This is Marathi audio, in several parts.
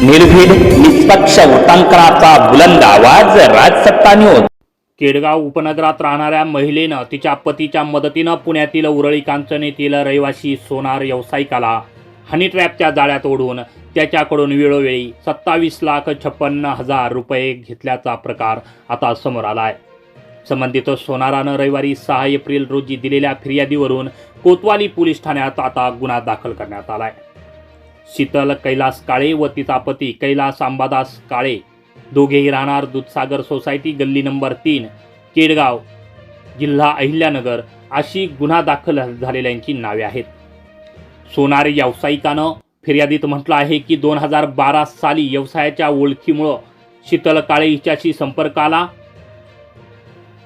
निर्भीड निष्पक्ष वृत्तांकनाचा बुलंद आवाज राजसत्ता न्यूज केडगाव उपनगरात राहणाऱ्या महिलेनं तिच्या पतीच्या मदतीनं पुण्यातील उरळी कांचन येथील रहिवासी सोनार व्यावसायिकाला हनी ट्रॅपच्या जाळ्यात ओढून त्याच्याकडून वेळोवेळी सत्तावीस लाख छप्पन्न हजार रुपये घेतल्याचा प्रकार आता समोर आला आहे संबंधित सोनारानं रविवारी सहा एप्रिल रोजी दिलेल्या फिर्यादीवरून कोतवाली पोलीस ठाण्यात आता गुन्हा दाखल करण्यात आला आहे शीतल कैलास काळे व तिचा पती कैलास अंबादास काळे. दोघेही राहणार दूधसागर सोसायटी गल्ली नंबर तीन केडगाव जिल्हा अहिल्यानगर. अशी गुन्हा दाखल झालेल्यांची नावे आहेत. सोनारे व्यावसायिकानं फिर्यादीत म्हटलं आहे की दोन हजार बारा साली व्यवसायाच्या ओळखीमुळं शीतल काळे हिच्याशी संपर्क आला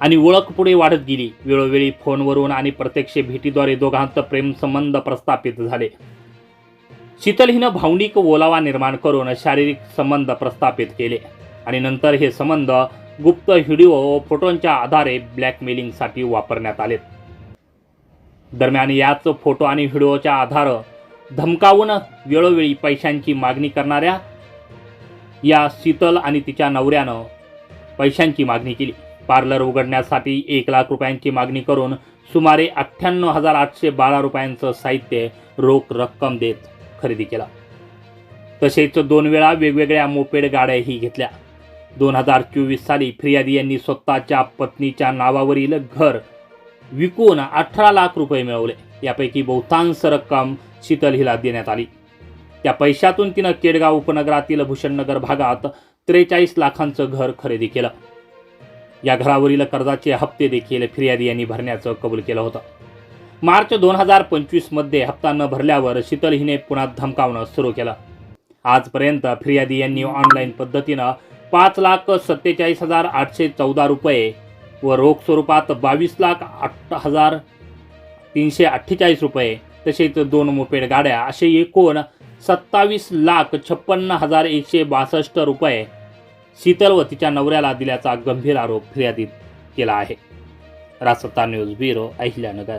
आणि ओळख पुढे वाढत गेली. वेळोवेळी फोनवरून आणि प्रत्यक्ष भेटीद्वारे दोघांचं प्रेमसंबंध प्रस्थापित झाले. शीतल हिनं भावनिक ओलावा निर्माण करून शारीरिक संबंध प्रस्थापित केले. आणि नंतर हे संबंध गुप्त व्हिडिओ व फोटोंच्या आधारे ब्लॅकमेलिंगसाठी वापरण्यात आले. दरम्यान याच फोटो आणि व्हिडिओच्या आधार धमकावून वेळोवेळी पैशांची मागणी करणाऱ्या या शीतल आणि तिच्या नवऱ्यानं पैशांची मागणी केली. पार्लर उघडण्यासाठी एक लाख रुपयांची मागणी करून सुमारे अठ्ठ्याण्णव हजार आठशे बारा रुपयांचं साहित्य रोख रक्कम देत खरेदी केला. तसेच दोन वेळा वेगवेगळ्या मोपेड गाड्याही घेतल्या. दोन हजार चोवीस साली फिर्यादी यांनी स्वतःच्या पत्नीच्या नावावरील घर विकून अठरा लाख रुपये मिळवले. यापैकी बहुतांश रक्कम शीतल हिला देण्यात आली. त्या पैशातून तिनं केडगाव उपनगरातील भूषणनगर भागात त्रेचाळीस लाखांचं घर खरेदी केलं. या घरावरील कर्जाचे हप्ते देखील फिर्यादी यांनी भरण्याचं कबूल केलं होतं. मार्च दोन हजार पंचवीसमध्ये हप्ता न भरल्यावर शीतल हिने पुन्हा धमकावणं सुरू केलं. आजपर्यंत फिर्यादी यांनी ऑनलाईन पद्धतीनं पाच लाख सत्तेचाळीस हजार आठशे चौदा रुपये व रोख स्वरूपात बावीस लाख आठ हजार तीनशे अठ्ठेचाळीस रुपये तसेच दोन मोपेड गाड्या असे एकूण सत्तावीस लाख छप्पन्न हजार एकशे बासष्ट रुपये शीतल व तिच्या नवऱ्याला दिल्याचा गंभीर आरोप फिर्यादीत केला आहे. Rasatta news bureau Ahilyanagar.